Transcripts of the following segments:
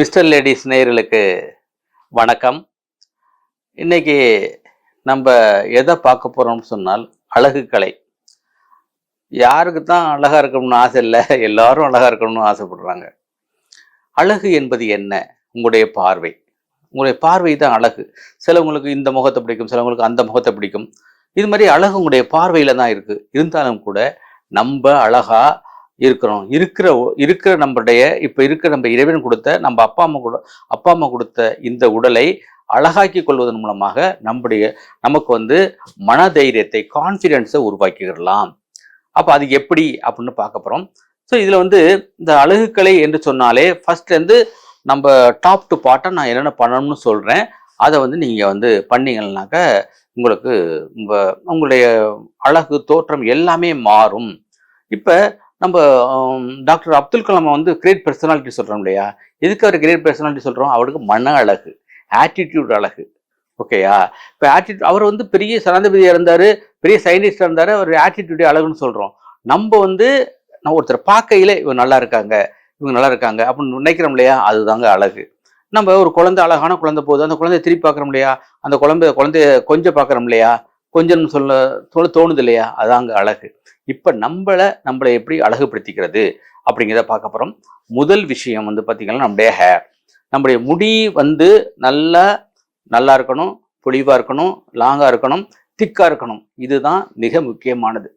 Mister ladies நேயர்களுக்கு வணக்கம். இன்னைக்கு நம்ம எதை பார்க்க போகிறோம்னு சொன்னால் அழகு கலை. யாருக்கு தான் அழகாக இருக்கணும்னு ஆசை இல்லை எல்லாரும் அழகாக இருக்கணும்னு ஆசைப்படுறாங்க. அழகு என்பது என்ன? உங்களுடைய பார்வை. உங்களுடைய பார்வை தான் அழகு. சிலவங்களுக்கு இந்த முகத்தை பிடிக்கும் சிலவங்களுக்கு அந்த முகத்தை பிடிக்கும். இது மாதிரி அழகு உங்களுடைய பார்வையில் தான் இருக்குது இருந்தாலும் கூட நம்ம அழகாக இருக்கிறோம். இருக்கிற இருக்கிற நம்மளுடைய இப்போ இருக்கிற நம்ம இறைவன் கொடுத்த நம்ம அப்பா அம்மா கூட அப்பா அம்மா கொடுத்த இந்த உடலை அழகாக்கி கொள்வதன் மூலமாக நம்முடைய நமக்கு வந்து மன தைரியத்தை கான்ஃபிடென்ஸை உருவாக்கிடலாம். அப்போ அது எப்படி அப்படின்னு பார்க்க போகிறோம் ஸோ இதில் வந்து இந்த அழகுக்கலை என்று சொன்னாலே ஃபர்ஸ்ட் வந்து நம்ம டாப் டு பாட்டை நான் என்னென்ன பண்ணணும்னு சொல்கிறேன் அதை வந்து நீங்கள் வந்து பண்ணீங்கன்னாக்க உங்களுக்கு உங்க உங்களுடைய அழகு தோற்றம் எல்லாமே மாறும். இப்போ நம்ம டாக்டர் அப்துல் கலாம் வந்து கிரேட் பர்சனாலிட்டி சொல்கிறோம் இல்லையா? எதுக்கு அவர் கிரேட் பர்சனாலிட்டி சொல்கிறோம் அவருக்கு மன அழகு ஆட்டிடியூட் அழகு. ஓகேயா இப்போ ஆட்டிடியூட் அவர் வந்து பெரிய சனாதிபதியாக இருந்தார் பெரிய சயின்டிஸ்டாக இருந்தார் அவர் ஆட்டிடியூடே அழகுன்னு சொல்கிறோம் நம்ம வந்து நம்ம ஒருத்தர் பார்க்கையில் இவங்க நல்லா இருக்காங்க இவங்க நல்லா இருக்காங்க அப்படின்னு நினைக்கிறோம் இல்லையா? அதுதாங்க அழகு. நம்ம ஒரு குழந்தை அழகான குழந்தை போகுது அந்த குழந்தைய திருப்பி பார்க்குறோம் இல்லையா? அந்த குழந்தை குழந்தைய கொஞ்சம் பார்க்குறோம் இல்லையா? கொஞ்சம்னு சொல்ல சொல்ல தோணுது இல்லையா? அதாங்க அழகு. இப்போ நம்மளை நம்மளை எப்படி அழகுபடுத்திக்கிறது அப்படிங்கிறத பார்க்க போகிறோம் முதல் விஷயம் வந்து பார்த்திங்கன்னா நம்முடைய ஹேர் நம்முடைய முடி வந்து நல்லா நல்லா இருக்கணும் பொலிவாக இருக்கணும் லாங்காக இருக்கணும் திக்காக இருக்கணும். இதுதான் மிக முக்கியமானது.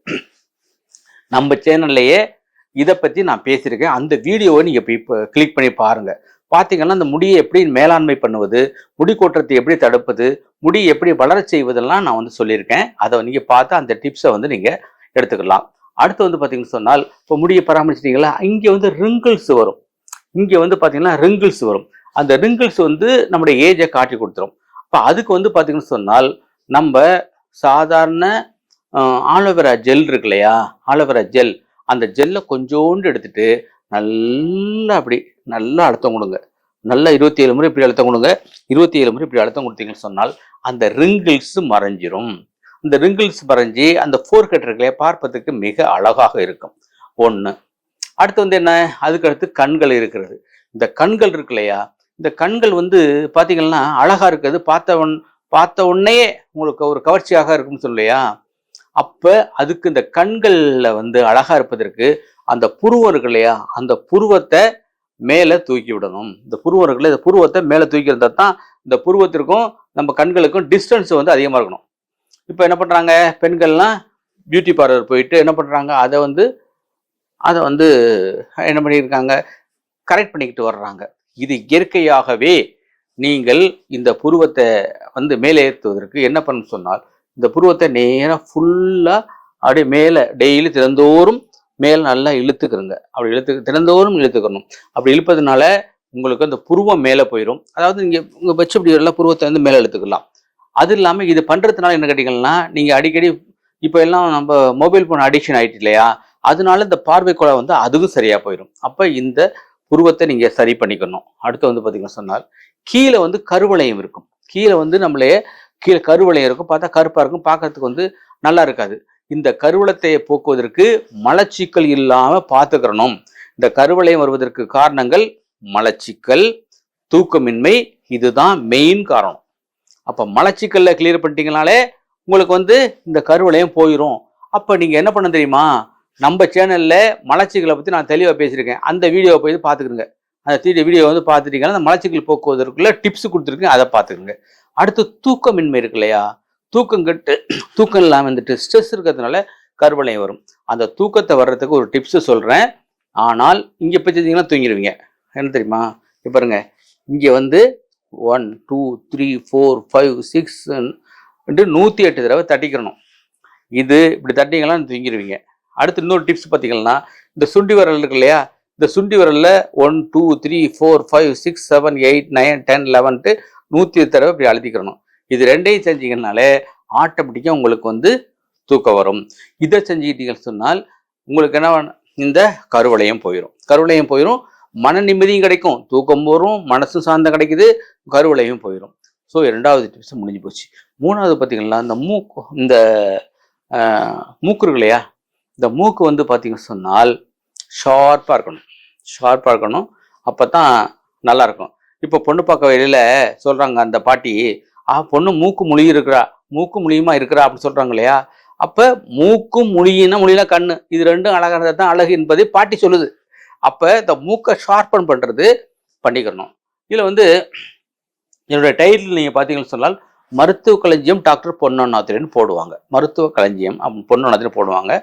நம்ம சேனல்லையே இதை பற்றி நான் பேசியிருக்கேன். அந்த வீடியோவை நீங்கள் இப்போ இப்போ கிளிக் பண்ணி பாருங்கள் பார்த்தீங்கன்னா அந்த முடியை எப்படி மேலாண்மை பண்ணுவது முடி கொட்டுறதை எப்படி தடுப்பது முடி எப்படி வளரச் செய்வதெல்லாம் நான் வந்து சொல்லியிருக்கேன். அதை நீங்கள் பார்த்து அந்த டிப்ஸை வந்து நீங்கள் எடுத்துக்கலாம். அடுத்து வந்து பார்த்தீங்கன்னு சொன்னால் இப்போ முடியை பராமரிச்சிட்டிங்களா இங்கே வந்து ரிங்கிள்ஸ் வரும். இங்கே வந்து பார்த்தீங்கன்னா ரிங்கிள்ஸ் வரும். அந்த ரிங்கிள்ஸ் வந்து நம்முடைய ஏஜை காட்டி கொடுத்துரும். அப்போ அதுக்கு வந்து பார்த்தீங்கன்னு சொன்னால் நம்ம சாதாரண ஆலோவேரா ஜெல் இருக்கு இல்லையா? ஆலோவேரா ஜெல் அந்த ஜெல்லை கொஞ்சோண்டு எடுத்துட்டு நல்லா அப்படி நல்லா அழுத்தம் கொடுங்க. நல்லா இருபத்தி ஏழு முறை இப்படி அழுத்தம் கொடுங்க. இருபத்தி ஏழு முறை இப்படி அழுத்தம் கொடுத்தீங்கன்னு சொன்னால் அந்த ரிங்கிள்ஸ் மறைஞ்சிரும். இந்த ரிங்கிள்ஸ் வரைஞ்சி அந்த ஃபோர் கட் பார்ப்பதற்கு மிக அழகாக இருக்கும். ஒன்று அடுத்து வந்து என்ன? அதுக்கு அடுத்து கண்கள் இருக்கிறது. இந்த கண்கள் இருக்கு இல்லையா? இந்த கண்கள் வந்து பார்த்தீங்கன்னா அழகாக இருக்கிறது பார்த்தவன் பார்த்த உடனே உங்களுக்கு ஒரு கவர்ச்சியாக இருக்கும்னு சொல்லையா அப்போ அதுக்கு இந்த கண்களில் வந்து அழகாக இருப்பதற்கு அந்த புருவம் இருக்கு இல்லையா? அந்த புருவத்தை மேலே தூக்கி விடணும். இந்த புருவம் இருக்குல்ல இந்த புருவத்தை மேலே தூக்கி இருந்தால் தான் இந்த புருவத்திற்கும் நம்ம கண்களுக்கும் டிஸ்டன்ஸ் வந்து அதிகமாக இருக்கணும். இப்போ என்ன பண்ணுறாங்க பெண்கள்லாம் பியூட்டி பார்லர் போயிட்டு என்ன பண்ணுறாங்க அதை வந்து அதை வந்து என்ன பண்ணியிருக்காங்க? கரெக்ட் பண்ணிக்கிட்டு வர்றாங்க. இது இயற்கையாகவே நீங்கள் இந்த புருவத்தை வந்து மேலே ஏற்றுவதற்கு என்ன பண்ணு சொன்னால் இந்த புருவத்தை நேராக ஃபுல்லாக அப்படியே மேலே டெய்லி தினந்தோறும் மேல் நல்லா இழுத்துக்கிறங்க அப்படி இழுத்து தினந்தோறும் இழுத்துக்கணும். அப்படி இழுப்பதுனால உங்களுக்கு அந்த புருவம் மேலே போயிடும் அதாவது நீங்கள் உங்கள் வச்சு இப்படி எல்லாம் புருவத்தை வந்து மேலே இழுத்துக்கலாம். அது இல்லாமல் இது பண்ணுறதுனால என்ன கேட்டிங்கன்னா நீங்கள் அடிக்கடி இப்போ எல்லாம் நம்ம மொபைல் ஃபோன் அடிக்ஷன் ஆயிட்டு இல்லையா? அதனால இந்த பார்வை குழா வந்து அதுவும் சரியாக போயிடும் அப்போ இந்த புருவத்தை நீங்கள் சரி பண்ணிக்கணும். அடுத்து வந்து பார்த்தீங்கன்னா சொன்னால் கீழே வந்து கருவளையம் இருக்கும். கீழே வந்து நம்மளே கீழே கருவளையம் இருக்கும். பார்த்தா கருப்பாக இருக்கும். பார்க்கறதுக்கு வந்து நல்லா இருக்காது. இந்த கருவளத்தையை போக்குவதற்கு மலச்சிக்கல் இல்லாமல் பார்த்துக்கிறணும். இந்த கருவளையம் வருவதற்கு காரணங்கள் மலச்சிக்கல் தூக்கமின்மை இதுதான் மெயின் காரணம். அப்போ மலச்சிக்கல்ல கிளியர் பண்ணிட்டீங்கனாலே உங்களுக்கு வந்து இந்த கருவலையும் போயிடும் அப்போ நீங்கள் என்ன பண்ண தெரியுமா? நம்ம சேனலில் மலச்சிக்கலை பற்றி நான் தெளிவாக பேசியிருக்கேன். அந்த வீடியோவை போய் பார்த்துக்கிறங்க அந்த தீடிய வீடியோ வந்து பார்த்துட்டீங்கன்னா அந்த மலச்சிக்கல் போக்குவதற்குள்ள டிப்ஸ் கொடுத்துருக்கேன் அதை பார்த்துக்குங்க. அடுத்து தூக்கமின்மை இருக்கு இல்லையா? தூக்கம் கட்டு தூக்கம் இல்லாமல் வந்துட்டு ஸ்ட்ரெஸ் இருக்கிறதுனால கருவளையம் வரும். அந்த தூக்கத்தை வர்றதுக்கு ஒரு டிப்ஸு சொல்கிறேன் ஆனால் இங்கே பற்றிங்கன்னா தூங்கிடுவீங்க. என்ன தெரியுமா? இப்போ பாருங்க. இங்கே வந்து one two three four five six நூற்றி எட்டு தடவை தட்டிக்கிறணும் இது இப்படி தட்டிங்கன்னா தூங்கிடுவீங்க அடுத்து இன்னொரு டிப்ஸ் பார்த்தீங்கன்னா இந்த சுண்டி விரல் இருக்கு இல்லையா? இந்த சுண்டி விரலில் one two three four five six seven eight nine ten லெவன்ட்டு நூற்றி தடவை இப்படி அழுத்திக்கிறணும் இது ரெண்டையும் செஞ்சீங்கனாலே ஆட்டோமேட்டிக்காக உங்களுக்கு வந்து தூக்கம் வரும். இதை செஞ்சுக்கிட்டீங்கன்னு சொன்னால் உங்களுக்கு என்ன வேணும்? இந்த கருவளையம் போயிடும் கருவளையம் போயிடும் மன நிம்மதியும் கிடைக்கும் தூக்கம் வரும் மனசும் சாந்தம் கிடைக்குது கருவளையும் போயிடும் ஸோ இரண்டாவது டிப்ஸ் முடிஞ்சு போச்சு. மூணாவது பார்த்தீங்கன்னா இந்த மூக்கு இந்த மூக்கு இருக்கு இல்லையா இந்த மூக்கு வந்து பார்த்தீங்க சொன்னால் ஷார்ப்பாக இருக்கணும். ஷார்ப்பாக இருக்கணும் அப்போ தான் நல்லா இருக்கும். இப்போ பொண்ணு பார்க்க வெளியில் சொல்கிறாங்க அந்த பாட்டி ஆ பொண்ணு மூக்கு மொழி இருக்கிறா மூக்கு மொழியுமா இருக்கிறா? அப்படின்னு சொல்கிறாங்க இல்லையா அப்போ மூக்கும் முழியினா முழினா கண்ணு. இது ரெண்டும் அழகானது தான் அழகு என்பதை பாட்டி சொல்லுது. அப்போ இந்த மூக்கை ஷார்பன் பண்ணுறது பண்ணிக்கிறணும் இதில் வந்து என்னுடைய டைட்டில் நீங்கள் பார்த்தீங்கன்னு சொன்னால் மருத்துவ களஞ்சியம் டாக்டர் பொன்னொன்னாத்திரன்னு போடுவாங்க. மருத்துவ களஞ்சியம் அப்படின்னு போடுவாங்க.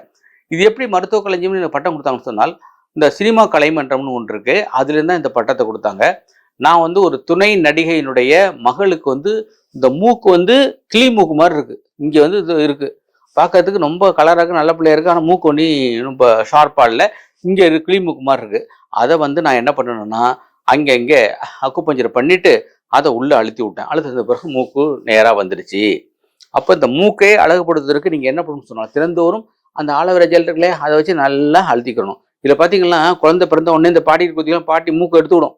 இது எப்படி மருத்துவ களஞ்சியம்னு எனக்கு பட்டம் கொடுத்தாங்கன்னு சொன்னால் இந்த சினிமா கலைமன்றம்னு ஒன்று இருக்குது அதுலேருந்து தான் இந்த பட்டத்தை கொடுத்தாங்க. நான் வந்து ஒரு துணை நடிகையினுடைய மகளுக்கு வந்து இந்த மூக்கு வந்து கிளி மூக்கு மாதிரி இருக்குது இங்கே வந்து இது இருக்குது பார்க்கறதுக்கு ரொம்ப கலராக இருக்குது நல்ல பிள்ளையா இருக்கு. ஆனால் மூக்கு ஒன்றி ரொம்ப ஷார்ப்பாக இல்லை. இங்கே கிளி மூக்கு மாதிரி இருக்கு. அதை வந்து நான் என்ன பண்ணணும்னா அங்கே இங்கே அக்குப்பஞ்சர் பண்ணிட்டு அதை உள்ளே அழுத்தி விட்டேன். அழுத்தின பிறகு மூக்கு நேராக வந்துடுச்சு. அப்போ இந்த மூக்கை அழகுபடுத்துறதுக்கு நீங்கள் என்ன பண்ணணும்னு சொன்னால் திறந்தோறும் அந்த ஆலோவேரா ஜெல் இருக்குல்லே அதை வச்சு நல்லா அழுத்திக்கணும். இதில் பார்த்தீங்கன்னா குழந்தை பிறந்த உடனே இந்த பாட்டி பார்த்தீங்கன்னா பாட்டி மூக்கு எடுத்து விடும்.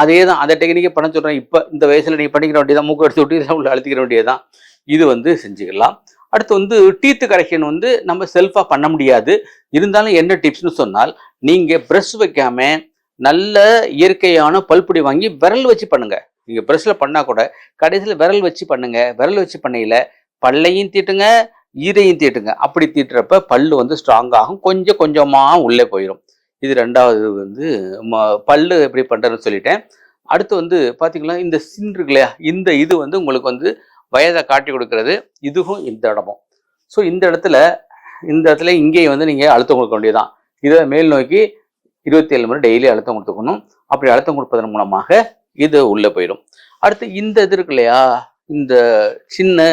அதே தான் அதை டெக்னிக்கே பண்ண சொல்கிறேன் இப்போ இந்த வயசில் நீங்கள் பண்ணிக்கிற வேண்டியதான் மூக்கு எடுத்து விட்டு இதில் உள்ள அழுத்திக்கிற வேண்டியதுதான். இது வந்து செஞ்சுக்கலாம். அடுத்து வந்து டீத்து கரெக்ஷன் வந்து நம்ம செல்ஃபாக பண்ண முடியாது. இருந்தாலும் என்ன டிப்ஸ்னு சொன்னால் நீங்கள் ப்ரெஷ் வைக்காம நல்ல இயற்கையான பல்பொடி வாங்கி விரல் வச்சு பண்ணுங்க. நீங்கள் ப்ரெஷ்ஷில் பண்ணால் கூட கடைசியில் விரல் வச்சு பண்ணுங்க. விரல் வச்சு பண்ணையில் பல்லையும் தீட்டுங்க ஈரையும் தீட்டுங்க. அப்படி தீட்டுறப்ப பல்லு வந்து ஸ்ட்ராங்காகும் கொஞ்சம் கொஞ்சமாக உள்ளே போயிடும் இது ரெண்டாவது வந்து ம- பல்லு எப்படி பண்ணுறதுன்னு சொல்லிட்டேன். அடுத்து வந்து பார்த்தீங்களா இந்த சின் இருக்கு இல்லையா இந்த இது வந்து உங்களுக்கு வந்து வயதை காட்டி கொடுக்கறது இதுவும் இந்த இடமும். ஸோ இந்த இடத்துல இந்த இடத்துல இங்கேயும் வந்து நீங்கள் அழுத்தம் கொடுக்க வேண்டியதுதான். இதை மேல் நோக்கி இருபத்தி ஏழு முறை டெய்லி அழுத்தம் கொடுத்துக்கணும். அப்படி அழுத்தம் கொடுப்பதன் மூலமாக இது உள்ளே போயிடும். அடுத்து இந்த இது இருக்கு இல்லையா? இந்த சின்ன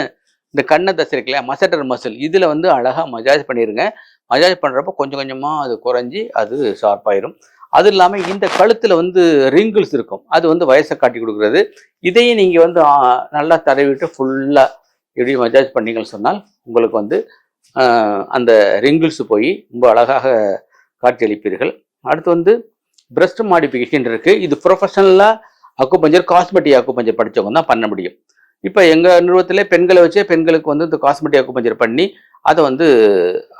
இந்த கண்ணை தசை இருக்கு இல்லையா? Masseter muscle. இதில் வந்து அழகாக மஜாஜ் பண்ணிடுங்க மஜாஜ் பண்ணுறப்ப கொஞ்சம் கொஞ்சமாக அது குறைஞ்சி அது ஷார்ப்பாயிரும் அது இல்லாமல் இந்த கழுத்தில் வந்து ரிங்கிள்ஸ் இருக்கும். அது வந்து வயசை காட்டி கொடுக்குறது. இதையும் நீங்கள் வந்து நல்லா தடவிட்டு ஃபுல்லாக எப்படி மஜாஜ் பண்ணீங்கன்னு சொன்னால் உங்களுக்கு வந்து அந்த ரிங்கிள்ஸ் போய் ரொம்ப அழகாக காட்சியளிப்பீர்கள். அடுத்து வந்து பிரஸ்ட் மாடிஃபிகேஷன் இருக்குது இது ப்ரொஃபஷனலாக அக்குபஞ்சர் காஸ்மெட்டிக் அக்குபஞ்சர் படித்தவங்க தான் பண்ண முடியும். இப்போ எங்கள் நிறுவனத்திலே பெண்களை வச்சே பெண்களுக்கு வந்து இந்த காஸ்மெட்டிக் அக்குபஞ்சர் பண்ணி அதை வந்து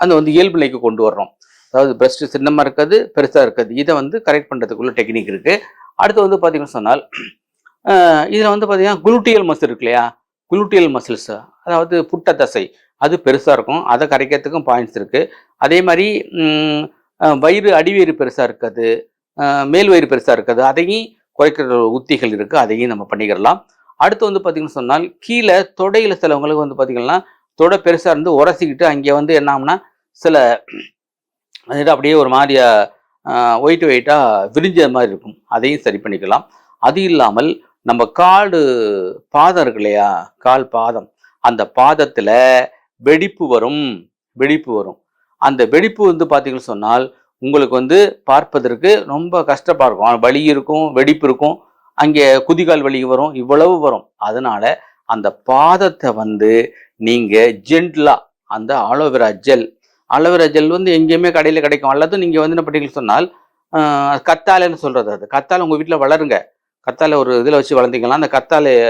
அந்த வந்து இயல்பு நிலைக்கு கொண்டு வர்றோம். அதாவது பிரஸ்ட் சின்னமாக இருக்கிறது பெருசாக இருக்கிறது இதை வந்து கரெக்ட் பண்ணுறதுக்குள்ள டெக்னிக் இருக்குது அடுத்து வந்து பார்த்தீங்கன்னு சொன்னால் இதில் வந்து பார்த்தீங்கன்னா குளுட்டியல் மசில் இருக்கு இல்லையா? குளுட்டியல் மசில்ஸ் அதாவது புட்ட தசை அது பெருசாக இருக்கும். அதை கரைக்கிறதுக்கும் பாயிண்ட்ஸ் இருக்குது அதே மாதிரி வயிறு அடிவயிறு பெருசாக இருக்காது. மேல் வயிறு பெருசாக இருக்காது. அதையும் குறைக்கிற உத்திகள் இருக்குது அதையும் நம்ம பண்ணிக்கிறலாம் அடுத்து வந்து பார்த்திங்கன்னு சொன்னால் கீழே தொடையில் சிலவங்களுக்கு வந்து பார்த்தீங்கன்னா தொடை பெருசாக இருந்து உரசிக்கிட்டு அங்கே வந்து என்ன ஆகும்னா சில வந்துட்டு அப்படியே ஒரு மாதிரியா ஒயிட் ஒயிட்டாக விரிஞ்ச மாதிரி இருக்கும். அதையும் சரி பண்ணிக்கலாம். அது இல்லாமல் நம்ம காடு பாதம் இருக்கு இல்லையா? கால் பாதம். அந்த பாதத்தில் வெடிப்பு வரும் வெடிப்பு வரும். அந்த வெடிப்பு வந்து பார்த்தீங்கன்னு சொன்னால் உங்களுக்கு வந்து பார்ப்பதற்கு ரொம்ப கஷ்டப்பா இருக்கும். வலி இருக்கும் வெடிப்பு இருக்கும். அங்கே குதிகால் வலி வரும் இவ்வளவு வரும். அதனால அந்த பாதத்தை வந்து நீங்கள் ஜென்டலாக அந்த ஆலோவேரா ஜெல் அலோவேரா ஜெல் வந்து எங்கேயுமே கடையில் கிடைக்கும். அல்லது நீங்கள் வந்து என்ன பண்ணீங்கன்னு சொன்னால் கத்தாலைன்னு கத்தாழைன்னு அது. கத்தாலை உங்கள் வீட்டில் வளருங்க. கத்தாலை ஒரு இதில் வச்சு வளர்ந்தீங்கன்னா அந்த கத்தாழையை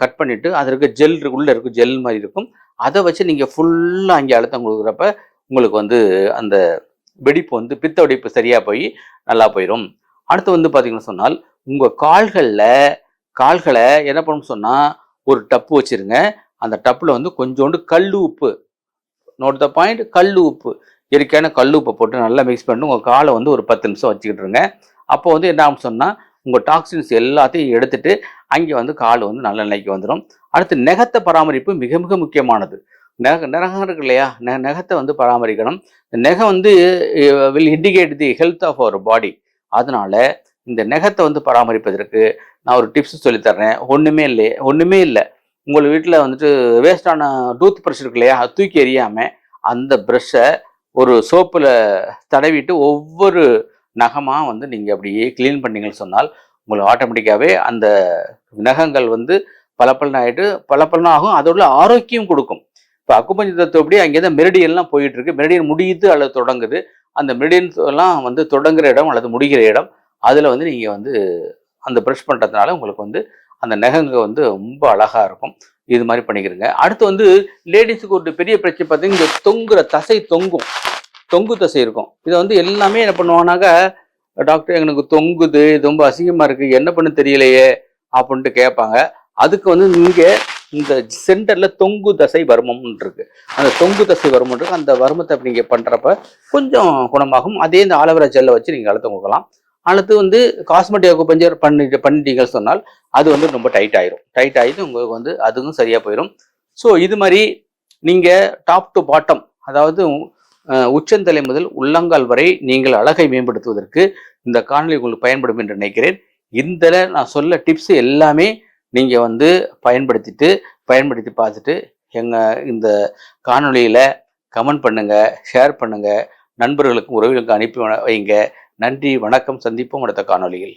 கட் பண்ணிவிட்டு அது இருக்க ஜெல் உள்ளே இருக்கும் ஜெல் மாதிரி இருக்கும். அதை வச்சு நீங்கள் ஃபுல்லாக அங்கே அழுத்தம் கொடுக்குறப்ப உங்களுக்கு வந்து அந்த வெடிப்பு வந்து பித்த வெடிப்பு சரியாக போய் நல்லா போயிடும் அடுத்து வந்து பார்த்தீங்கன்னு சொன்னால் உங்கள் கால்களில் கால்களை என்ன பண்ணணும்னு சொன்னால் ஒரு டப்பு வச்சிருங்க. அந்த டப்பில் வந்து கொஞ்சோண்டு கல் உப்பு நோட் த பாயிண்ட் கல் உப்பு இயற்கையான கல் உப்பை போட்டு நல்லா மிக்ஸ் பண்ணிட்டு உங்கள் காலை வந்து ஒரு பத்து நிமிஷம் வச்சுக்கிட்டுருங்க அப்போ வந்து என்ன ஆகும் சொன்னால் உங்கள் டாக்ஸின்ஸ் எல்லாத்தையும் எடுத்துட்டு அங்கே வந்து கால் வந்து நல்ல நிலைக்கு வந்துடும் அடுத்து நெகத்தை பராமரிப்பு மிக மிக முக்கியமானது. நெக நகம் இருக்கு இல்லையா? நெ நெகத்தை வந்து பராமரிக்கணும். இந்த நெகம் வந்து will indicate the health of our body அதனால இந்த நெகத்தை வந்து பராமரிப்பதற்கு நான் ஒரு டிப்ஸ் சொல்லித்தர்றேன் ஒன்றுமே இல்லை ஒன்றுமே இல்லை. உங்கள் வீட்டில் வந்துட்டு வேஸ்டான டூத் ப்ரஷ் இருக்கு இல்லையா? அது தூக்கி எறியாமல் அந்த ப்ரஷ்ஷை ஒரு சோப்பில் தடவிட்டு ஒவ்வொரு நகமாக வந்து நீங்கள் அப்படியே க்ளீன் பண்ணீங்கன்னு சொன்னால் உங்களுக்கு ஆட்டோமேட்டிக்காகவே அந்த நகங்கள் வந்து பளபளன்னு ஆகிட்டு பளபளன்னு ஆகும் அதோட ஆரோக்கியம் கொடுக்கும். இப்போ அக்குப்பஞ்சு தத்துவப்படி அங்கே தான் மெரிடியன்லாம் போயிட்டு இருக்கு மெரிடியன் முடியுது அல்லது தொடங்குது. அந்த மெரிடியன் எல்லாம் வந்து தொடங்குற இடம் அல்லது முடிகிற இடம் அதில் வந்து நீங்கள் வந்து அந்த ப்ரஷ் பண்ணுறதுனால உங்களுக்கு வந்து அந்த நகங்க வந்து ரொம்ப அழகாக இருக்கும். இது மாதிரி பண்ணிக்கிறங்க. அடுத்து வந்து லேடிஸுக்கு ஒரு பெரிய பிரச்சனை பார்த்தீங்கன்னா இந்த தொங்குற தசை தொங்கும். தொங்கு தசை இருக்கும். இதை வந்து எல்லாமே என்ன பண்ணுவாங்கனாக்க டாக்டர் எனக்கு தொங்குது இது ரொம்ப அசிங்கமாக இருக்குது என்ன பண்ண தெரியலையே அப்படின்ட்டு கேட்பாங்க. அதுக்கு வந்து இங்கே இந்த சென்டரில் தொங்கு தசை வருமம்னு இருக்கு. அந்த தொங்கு தசை வருமம் இருக்கு அந்த வருமத்தை நீங்கள் பண்ணுறப்ப கொஞ்சம் குணமாகும். அதே இந்த ஆலோவேரா ஜெல்லை வச்சு நீங்கள் அழுத்தம் கொடுக்கலாம். அடுத்து வந்து காஸ்மெட்டிக் பஞ்சர் பண்ணிட்டு பண்ணிட்டீங்கன்னு சொன்னால் அது வந்து ரொம்ப டைட் ஆயிரும். டைட் ஆகிட்டு உங்களுக்கு வந்து அதுவும் சரியா போயிடும் ஸோ இது மாதிரி நீங்க டாப் டு பாட்டம் அதாவது உச்சந்தலை முதல் உள்ளங்கால் வரை நீங்கள் அழகை மேம்படுத்துவதற்கு இந்த காணொலி உங்களுக்கு பயன்படும் என்று நினைக்கிறேன். இந்த நான் சொல்ல டிப்ஸ் எல்லாமே நீங்கள் வந்து பயன்படுத்திட்டு பயன்படுத்தி பார்த்துட்டு எங்கள் இந்த காணொலியில் கமெண்ட் பண்ணுங்கள் ஷேர் பண்ணுங்கள் நண்பர்களுக்கும் உறவுகளுக்கும் அனுப்பி வைங்க. நன்றி வணக்கம் சந்திப்போம் அடுத்த காணொலியில்